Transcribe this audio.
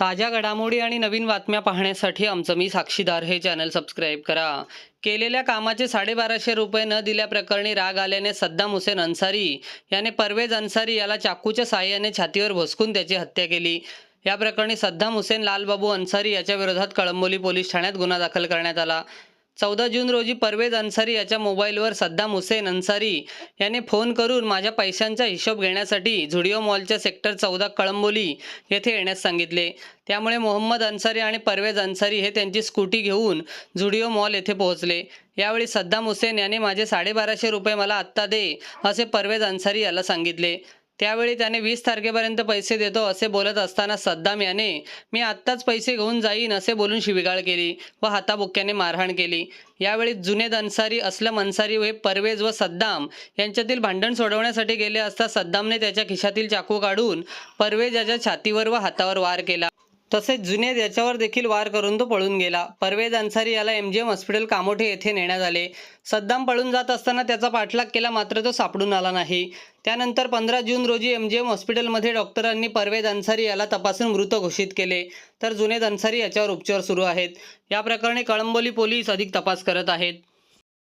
ताज्या घडामोडी आणि नवीन बातम्या पाहण्यासाठी आमचं मी साक्षीदार हे चॅनल सबस्क्राईब करा. केलेल्या कामाचे साडेबाराशे रुपये न दिल्याप्रकरणी राग आल्याने सद्दाम हुसेन अन्सारी याने परवेज अन्सारी याला चाकूच्या साह्याने छातीवर भोसकून त्याची हत्या केली. या प्रकरणी सद्दाम हुसेन लालबाबू अन्सारी याच्या विरोधात कळंबोली पोलीस ठाण्यात गुन्हा दाखल करण्यात आला. चौदा जून रोजी परवेज अन्सारी याच्या मोबाईलवर सद्दाम हुसेन अन्सारी याने फोन करून माझ्या पैशांचा हिशोब घेण्यासाठी झुडिओ मॉलच्या सेक्टर चौदा कळंबोली येथे येण्यास सांगितले. त्यामुळे मोहम्मद अन्सारी आणि परवेज अन्सारी हे त्यांची स्कूटी घेऊन झुडिओ मॉल येथे पोहोचले. यावेळी सद्दाम हुसेन याने माझे साडेबाराशे रुपये मला आत्ता दे असे परवेज अन्सारी याला सांगितले. त्यावेळी त्याने वीस तारखेपर्यंत पैसे देतो असे बोलत असताना सद्दाम याने मी आत्ताच पैसे घेऊन जाईन असे बोलून शिविगाळ केली व हाताबुक्क्याने मारहाण केली. यावेळी जुनेद अन्सारी असलम अन्सारी हे परवेज व सद्दाम यांच्यातील भांडण सोडवण्यासाठी गेले असता सद्दामने त्याच्या खिशातील चाकू काढून परवेज याच्या छातीवर व हातावर वार केला. तसेच जुने याच्यावर देखील वार करून तो पळून गेला. परवेज अन्सारी याला M G M hospital Kamothe येथे नेण्यात आले. सद्दाम पळून जात असताना त्याचा पाठलाग केला मात्र तो सापडून आला नाही. त्यानंतर पंधरा जून रोजी एम जी एम हॉस्पिटलमध्ये डॉक्टरांनी परवेज अन्सारी याला तपासून मृत घोषित केले. तर जुनेद अन्सारी याच्यावर उपचार सुरू आहेत. या प्रकरणी कळंबोली पोलीस अधिक तपास करत आहेत.